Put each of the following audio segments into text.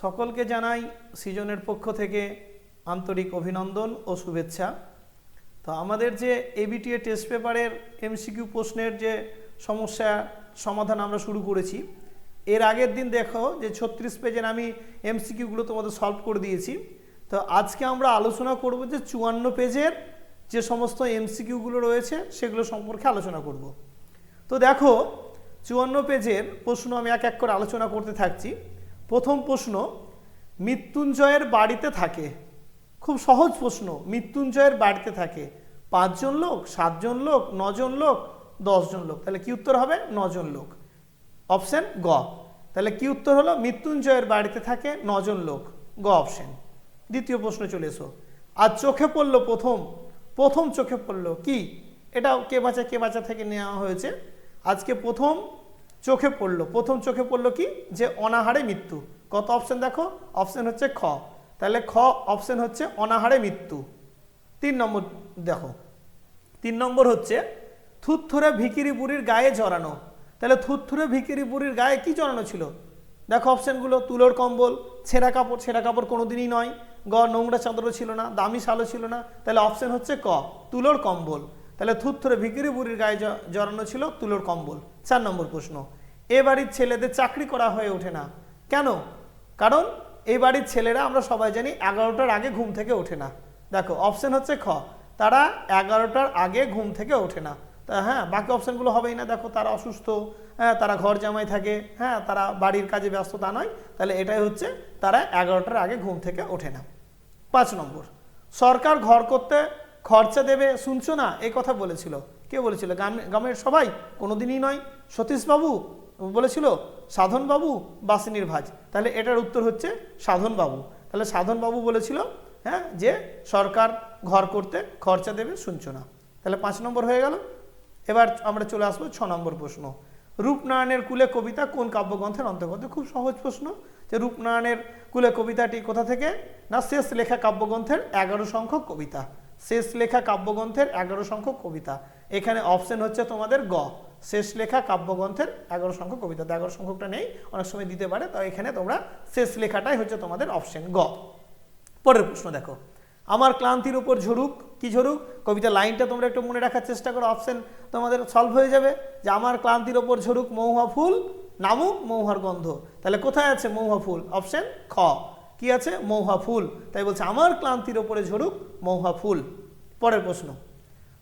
সকলকে জানাই সৃজনের পক্ষ থেকে আন্তরিক অভিনন্দন ও শুভেচ্ছা। তো আমাদের যে এবিটিএ টেস্ট পেপারের এমসিকিউ প্রশ্নের যে সমস্যা সমাধান আমরা শুরু করেছি, এর আগের দিন দেখো যে ছত্রিশ পেজের আমি এমসিকিউগুলো তোমাদের সলভ করে দিয়েছি। তো আজকে আমরা আলোচনা করব যে চুয়ান্ন পেজের যে সমস্ত এমসিকিউগুলো রয়েছে সেগুলো সম্পর্কে আলোচনা করব। তো দেখো, চুয়ান্ন পেজের প্রশ্ন আমি এক এক করে আলোচনা করতে থাকছি। প্রথম প্রশ্ন, মৃত্যুঞ্জয়ের বাড়িতে থাকে। খুব সহজ প্রশ্ন, মৃত্যুঞ্জয়ের বাড়িতে থাকে। পাঁচজন লোক, সাতজন লোক, নজন লোক, দশজন লোক। তাহলে কি উত্তর হবে? নজন লোক। অপশন গ। তাহলে কি উত্তর হলো? মৃত্যুঞ্জয়ের বাড়িতে থাকে নজন লোক। গ অপশন। দ্বিতীয় প্রশ্ন চলে এসো। আর চোখে পড়ল প্রথম। প্রথম চোখে পড়ল কি? এটা কে বাঁচা কে বাঁচা থেকে নেওয়া হয়েছে। আজকে প্রথম চোখে পড়ল। প্রথম চোখে পড়ল কি? যে অনাহারে মৃত্যু। কত অপশন দেখো? অপশন হচ্ছে খ। তাহলে খ অপশন হচ্ছে অনাহারে মৃত্যু। তিন নম্বর দেখো। তিন নম্বর হচ্ছে থুথুরে ভিকিরি বুড়ির গায়ে জড়ানো। তাহলে থুথুরে ভিকিরি বুড়ির গায়ে কি জড়ানো ছিল? দেখো অপশানগুলো তুলোর কম্বল, ছেঁড়া কাপড় ছেঁড়া কাপড় কোনো দিনই নয়। গ, নোংরা চাদরও ছিল না, দামি শালও ছিল না। তাহলে অপশান হচ্ছে ক, তুলোর কম্বল। তাহলে থুথুরে ভিকিরি বুড়ির গায়ে জড়ানো ছিল তুলোর কম্বল। চার নম্বর প্রশ্ন, এ বাড়ির ছেলেদের চাকরি করা হয়ে ওঠে না। কেন? কারণ এই বাড়ির ছেলেরা আমরা সবাই জানি এগারোটার আগে ঘুম থেকে ওঠে না। দেখো অপশন হচ্ছে খ, তারা এগারোটার আগে ঘুম থেকে ওঠে না। তা হ্যাঁ বাকি অপশনগুলো হবেই না। দেখো, তারা অসুস্থ হ্যাঁ তারা ঘর জামাই থাকে হ্যাঁ তারা বাড়ির কাজে ব্যস্ত, তা নয়। তাহলে এটাই হচ্ছে তারা এগারোটার আগে ঘুম থেকে ওঠে না। পাঁচ নম্বর, সরকার ঘর করতে খরচা দেবে? শুনছো না? এই কথা বলেছিল। কে বলেছিল গ্রামে- গ্রামের সবাই, কোনোদিনই নয়। সতীশবাবু বলেছিল, সাধনবাবু বাসিনীর ভাজ। তাহলে এটার উত্তর হচ্ছে সাধনবাবু। তাহলে সাধনবাবু বলেছিল হ্যাঁ যে সরকার ঘর করতে খরচা দেবে, শুনছো না। তাহলে পাঁচ নম্বর হয়ে গেল। এবার আমরা চলে আসব ছ নম্বর প্রশ্ন। রূপনারায়ণের কুলে কবিতা কোন কাব্যগ্রন্থের অন্তর্গত? খুব সহজ প্রশ্ন যে রূপনারায়ণের কুলে কবিতাটি কোথা থেকে? না, শেষ লেখা কাব্যগ্রন্থের এগারো সংখ্যক কবিতা। শেষ লেখা কাব্যগ্রন্থের এগারো সংখ্যক কবিতা। এখানে অপশন হচ্ছে তোমাদের গ। শেষ লেখা কাব্যগ্রন্থের এগারো সংখ্যক কবিতা। এগারো সংখ্যকটা নেই, অনেক সময় দিতে পারে, তো এখানে তোমরা শেষ লেখাটাই হচ্ছে তোমাদের অপশন গ। পরের প্রশ্ন দেখো। আমার ক্লান্তির উপর ঝরুক, কি ঝরুক? কবিতা লাইনটা তোমরা একটু মনে রাখার চেষ্টা করো অপশন তোমাদের সলভ হয়ে যাবে। যে আমার ক্লান্তির ওপর ঝরুক মৌহা ফুল, নামুক মৌহার গন্ধ। তাহলে কোথায় আছে মৌহা ফুল? অপশন খ। কি আছে? মৌহা ফুল। তাই বলছে, আমার ক্লান্তির ওপরে ঝরুক মৌহা ফুল। পরের প্রশ্ন।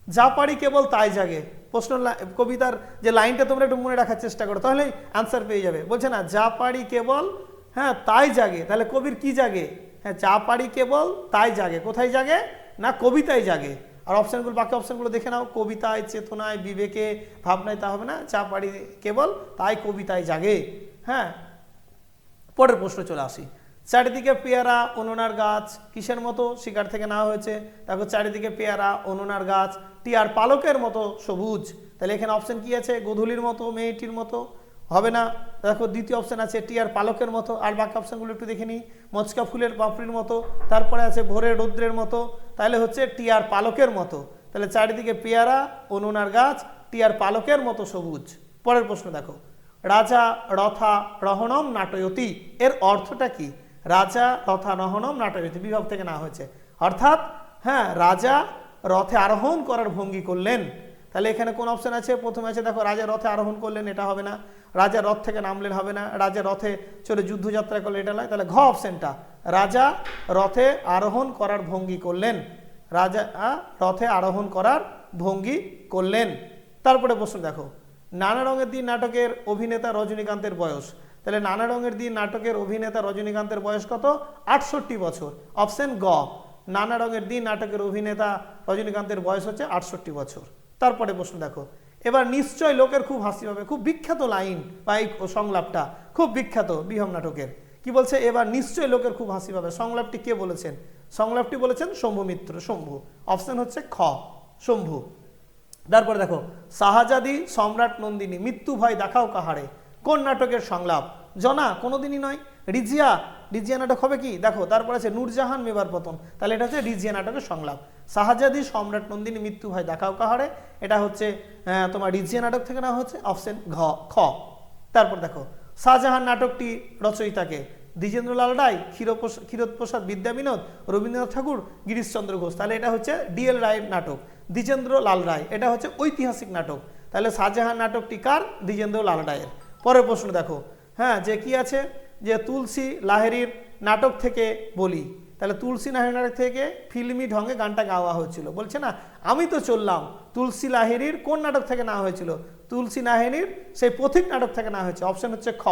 যা পারি কেবল তাই জাগে। প্রশ্ন কবিতার যে লাইনটা তোমরা একটু মনে রাখার চেষ্টা করো, তাহলে অ্যান্সার পেয়ে যাবে। বলছে না, যা পারি কেবল হ্যাঁ তাই জাগে। তাহলে কবির কি জাগে? হ্যাঁ যা পারি কেবল, তাই জাগে। কোথায় জাগে? না, কবিতায় জাগে। আর অপশানগুলো বাকি অপশানগুলো দেখে নাও। কবিতায়, চেতনায়, বিবেকে, ভাবনায় তা হবে না। যা পারি কেবল, তাই কবিতায় জাগে। হ্যাঁ পরের প্রশ্ন চলে আসি। চারিদিকে পেয়ারা অনুনার গাছ, কিসের মতো? শিকার থেকে নেওয়া হয়েছে। দেখো, চারিদিকে পেয়ারা অনুনার গাছ টিয়ার পালকের মতো সবুজ। তাহলে এখানে অপশন কি আছে? গোধূলির মতো, মেয়েটির মতো? হবে না। দেখো, দ্বিতীয় অপশন আছে টিয়ার পালকের মতো। আর বাকি অপশনগুলো একটু দেখে নিই। মচকা ফুলের, পাপড়ির মতো। তারপরে আছে ভোরের রৌদ্রের মতো। তাহলে হচ্ছে টিয়ার পালকের মতো। তাহলে চারিদিকে পেয়ারা অনুনার গাছ টিয়ার পালকের মতো সবুজ। পরের প্রশ্ন দেখো। রাজা রথা রহনম নাটয়তি। এর অর্থটা কি? রাজা রথা রহনম নাটয়তি। বিভাগ থেকে না হয়েছে। অর্থাৎ হ্যাঁ রাজা রথে আরোহণ করার ভঙ্গি করলেন। তাহলে এখানে কোন অপশন আছে? প্রথমে আছে, দেখো, রাজা রথে আরোহণ করলেন, এটা হবে না। রাজা রথ থেকে নামলেন, হবে না। রাজা রথে চলে যুদ্ধযাত্রা করলেন, এটা নয়। তাহলে ঘ অপশনটা রাজা রথে আরোহণ করার ভঙ্গি করলেন। রাজা রথে আরোহণ করার ভঙ্গি করলেন। তারপরে প্রশ্ন দেখো, নানা রঙের দিন নাটকের অভিনেতা রজনীকান্তের বয়স। তাহলে নানা রঙের দিন নাটকের অভিনেতা রজনীকান্তের বয়স কত? আটষট্টি বছর। অপশন গ। নানা রঙের দিন নাটকের অভিনেতা রজনীকান্তের বয়স হচ্ছে আটষট্টি বছর। তারপরে প্রশ্ন দেখো, এবার নিশ্চয় লোকের খুব হাসি হবে খুব বিখ্যাত লাইন বা এই সংলাপটা, খুব বিখ্যাত বিহম নাটকের। কি বলছে? এবার নিশ্চয় লোকের খুব হাসি পাবে। সংলাপটি কে বলেছেন? সংলাপটি বলেছেন শম্ভু মিত্র শম্ভু। অপশন হচ্ছে খ, শম্ভু। তারপরে দেখো, শাহজাদি সম্রাট নন্দিনী, মৃত্যু ভয় দেখাও কাহারে। কোন নাটকের সংলাপ? জনা, কোনোদিনই নয়। রিজিয়া রিজিয়া নাটক হবে কি? দেখো, তারপর আছে নূরজাহান মেবার পতন। তাহলে এটা হচ্ছে রিজিয়া নাটকের সংলাপ। শাহজাদি সম্রাট নন্দিনী, মৃত্যু হয় দেখাও কাহারে। এটা হচ্ছে তোমার রিজিয়া নাটক থেকে না হচ্ছে অপশন ঘ, খ। তারপর দেখো, শাহজাহান নাটকটি রচয়িতাকে দ্বিজেন্দ্রলাল রায় ক্ষীরপ্রসাদ ক্ষীরোৎপ্রসাদ বিদ্যাবিনোদ, রবীন্দ্রনাথ ঠাকুর, গিরিশচন্দ্র ঘোষ। তাহলে এটা হচ্ছে ডিএল রায়ের নাটক দ্বিজেন্দ্র লাল রায়। এটা হচ্ছে ঐতিহাসিক নাটক। তাহলে শাহজাহান নাটকটি কার? দ্বিজেন্দ্র লাল রায়ের। পরের প্রশ্ন দেখো হ্যাঁ যে কি আছে? যে তুলসী লাহেরির নাটক থেকে বলি, তাহলে তুলসী লাহেরির নাটক থেকে ফিল্মি ঢঙ্গে গানটা গাওয়া হয়েছিল। বলছে না, আমি তো চললাম, তুলসী লাহেরির কোন নাটক থেকে না হয়েছিল? তুলসী নাহিনীর সেই পথিক নাটক থেকে না হয়েছে। অপশন হচ্ছে খ,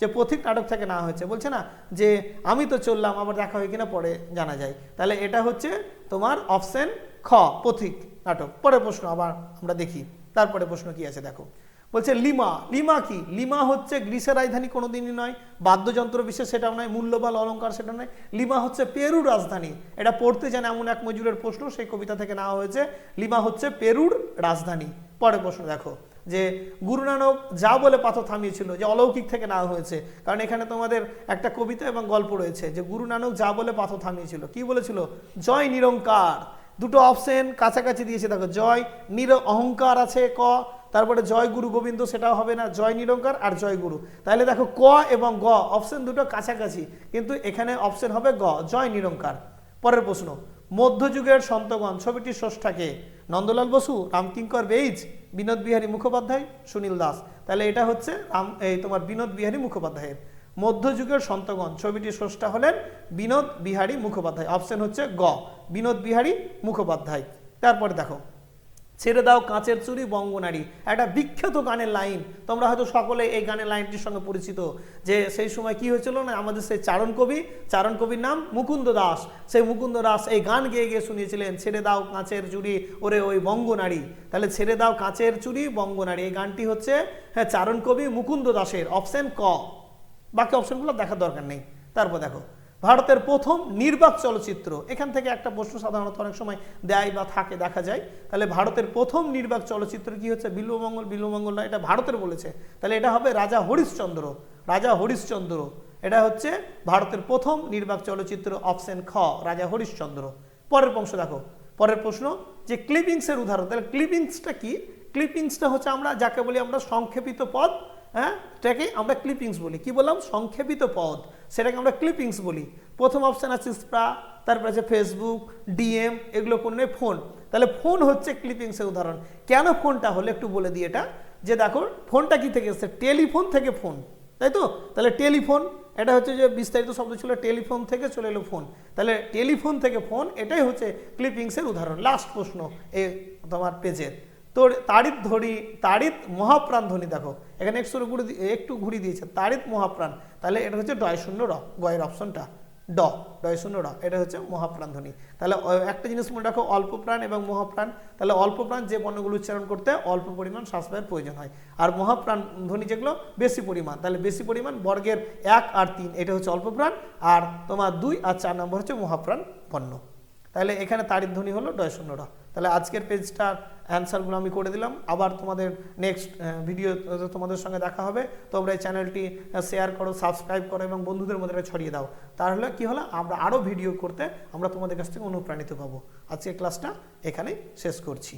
যে পথিক নাটক থেকে না হয়েছে। বলছে না, যে আমি তো চললাম, আবার দেখা হয় কিনা পরে জানা যায়। তাহলে এটা হচ্ছে তোমার অপশন খ, পথিক নাটক। পরে প্রশ্ন আবার আমরা দেখি। তারপরে প্রশ্ন কি আছে দেখো। বলছে লিমা লিমা কি? লিমা হচ্ছে গ্রীসের রাজধানী কোনোদিনই নয়, বাদ্যযন্ত্র বিশেষ সেটাও নয়, মূল্যবান অলঙ্কার সেটা নয়। লিমা হচ্ছে পেরুর রাজধানী। এটা পড়তে জানে এমন এক মজুরের প্রশ্ন, সেই কবিতা থেকে নেওয়া হয়েছে। লিমা হচ্ছে পেরুর রাজধানী। পরের প্রশ্ন দেখো, যে গুরু নানক যা বলে পাথর থামিয়েছিল, যে অলৌকিক থেকে নেওয়া হয়েছে। কারণ এখানে তোমাদের একটা কবিতা এবং গল্প রয়েছে, যে গুরু নানক যা বলে পাথর থামিয়েছিল। কি বলেছিল? জয় নিরঙ্কার দুটো অপশন কাছাকাছি দিয়েছে, দেখো, জয়, নির অহংকার আছে, ক তারপরে জয় গুরু গোবিন্দ সেটাও হবে না, জয় নিরঙ্কার আর জয় গুরু। তাহলে দেখো ক এবং গ অপশন দুটো কাছাকাছি, কিন্তু এখানে অপশন হবে গ, জয় নিরঙ্কার। পরের প্রশ্ন, মধ্যযুগের সন্তগণ, ছবিটির স্রষ্টাকে নন্দলাল বসু রামকিঙ্কর বেইজ, বিনোদ বিহারী মুখোপাধ্যায়, সুনীল দাস। তাহলে এটা হচ্ছে রাম, এই তোমার বিনোদ বিহারী মুখোপাধ্যায়ের। মধ্যযুগের সন্তগণ, ছবিটির স্রষ্টা হলেন বিনোদ বিহারী মুখোপাধ্যায়। অপশন হচ্ছে গ, বিনোদ বিহারী মুখোপাধ্যায়। তারপরে দেখো ছেড়ে দাও কাঁচের চুরি, বঙ্গনারী। একটা বিখ্যাত গানের লাইন। তোমরা হয়তো সকলে এই গানের লাইনটির সঙ্গে পরিচিত। যে সেই সময় কি হয়েছিল না, আমাদের সেই চারণ কবি, চারণ কবির নাম মুকুন্দ দাস। সেই মুকুন্দ দাস এই গান গেয়ে গিয়ে শুনিয়েছিলেন, ছেড়ে দাও কাঁচের চুরি, ওরে ওই বঙ্গনারী। তাহলে ছেড়ে দাও কাঁচের চুরি, বঙ্গনারী। এই গানটি হচ্ছে হ্যাঁ চারণ কবি মুকুন্দ দাসের, অপশন ক। বাকি অপশনগুলো দেখার দরকার নেই। তারপর দেখো। ভারতের প্রথম নির্বাক চলচ্চিত্র। এখান থেকে একটা প্রশ্ন সাধারণত অনেক সময় দেয় বা থাকে, দেখা যায়। তাহলে ভারতের প্রথম নির্বাক চলচ্চিত্র কি হচ্ছে? বিল্বমঙ্গল বিল্বমঙ্গল নয় এটা ভারতের বলেছে। তাহলে এটা হবে রাজা হরিশ্চন্দ্র। রাজা হরিশ্চন্দ্র। এটা হচ্ছে ভারতের প্রথম নির্বাক চলচ্চিত্র, অপশন খ, রাজা হরিশ্চন্দ্র। পরের অংশ দেখো। পরের প্রশ্ন, যে ক্লিপিংসের উদাহরণ, তাহলে ক্লিপিংসটা কি? ক্লিপিংসটা হচ্ছে আমরা, যাকে বলি আমরা সংক্ষেপিত পদ হ্যাঁ? এটাকে আমরা ক্লিপিংস বলি। কি বললাম? সংক্ষেপিত পদ। সেটাকে আমরা ক্লিপিংস বলি। প্রথম অপশান আছে স্প্রা তারপর আছে ফেসবুক ডিএম এগুলো কোনো ফোন তাহলে ফোন হচ্ছে ক্লিপিংসের উদাহরণ। কেন ফোনটা হলে একটু বলে দিই এটা। যে দেখো ফোনটা কি থেকে এসছে? টেলিফোন থেকে ফোন তাই তো? তাহলে টেলিফোন এটা হচ্ছে যে বিস্তারিত শব্দ ছিল টেলিফোন থেকে চলে এলো ফোন তাহলে টেলিফোন থেকে ফোন এটাই হচ্ছে ক্লিপিংসের উদাহরণ। লাস্ট প্রশ্ন, এ তোমার পেজের তোর তাড়িত ধরি তাড়িত মহাপ্রাণ ধ্বনি দেখো, এখানে একটু ঘুরে একটু ঘুরিয়ে দিয়েছে তাড়িত মহাপ্রাণ, তাহলে এটা হচ্ছে ডয় শূন্য র, গয়ের অপশনটা, ড, ডয় শূন্য র, এটা হচ্ছে মহাপ্রাণ ধ্বনি তাহলে একটা জিনিস মনে রাখো, অল্প প্রাণ এবং মহাপ্রাণ, তাহলে অল্প প্রাণ যে বর্ণগুলো উচ্চারণ করতে অল্প পরিমাণ শ্বাসবায়ের প্রয়োজন হয়, আর মহাপ্রাণ ধ্বনি যেগুলো, বেশি পরিমাণ, তাহলে বেশি পরিমাণ বর্গের এক আর তিন, এটা হচ্ছে অল্প প্রাণ, আর তোমার দুই আর চার নম্বর হচ্ছে মহাপ্রাণ বর্ণ, তাহলে এখানে তারিখ ধ্বনি হলো ডয় শূন্য শূন্যটা তাহলে আজকের পেজটার অ্যান্সারগুলো আমি করে দিলাম। আবার তোমাদের নেক্সট ভিডিও তোমাদের সঙ্গে দেখা হবে। তোমরা এই চ্যানেলটি শেয়ার করো সাবস্ক্রাইব করো এবং বন্ধুদের মধ্যে ছড়িয়ে দাও। তাহলে কি হলো? আমরা আরও ভিডিও করতে আমরা তোমাদের কাছ থেকে অনুপ্রাণিত পাবো আজকের ক্লাসটা এখানেই শেষ করছি।